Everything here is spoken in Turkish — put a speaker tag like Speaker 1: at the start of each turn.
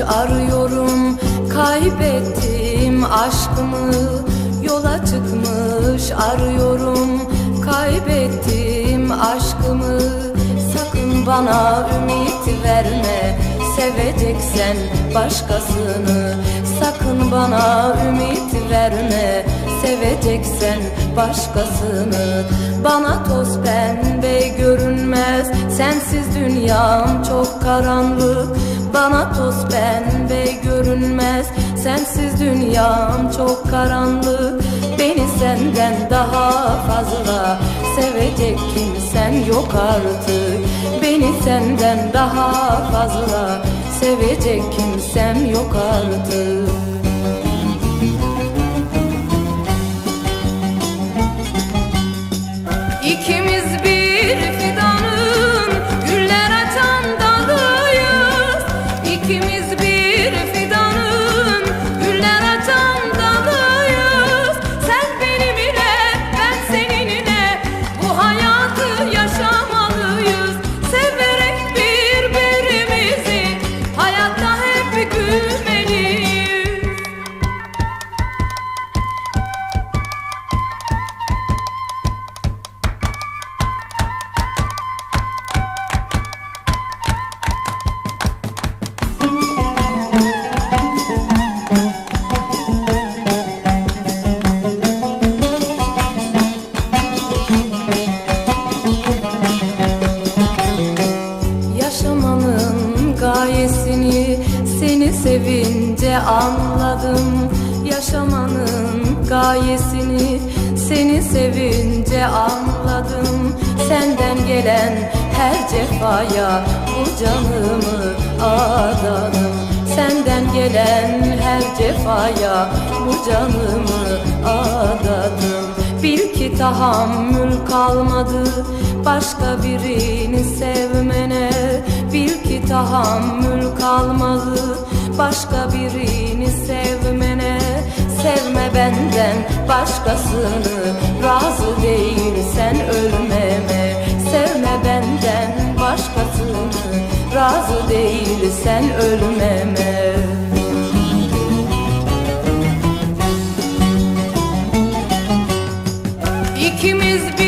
Speaker 1: Arıyorum. Kaybettim aşkımı Yola çıkmış arıyorum. Kaybettim aşkımı Sakın bana ümit verme. Seveceksen başkasını Sakın bana ümit verme. Seveceksen başkasını Bana toz pembe görünmez. Sensiz dünyam çok karanlık Bana toz pembe görünmez. Sensiz dünyam çok karanlık. Beni senden daha fazla Sevecek kimsen yok artık. Beni senden daha fazla Sevecek kimsem yok artık sevince anladım Yaşamanın gayesini. Seni sevince anladım Senden gelen her cefaya bu canımı adadım. Senden gelen her cefaya bu canımı adadım. Bil ki tahammül kalmadı başka birini ki tahammül kalmalı. Başka birini sevmene Sevme benden başkasını. Razı değil sen ölmeme Sevme benden başkasını. Razı değil sen ölmeme. İkimiz bir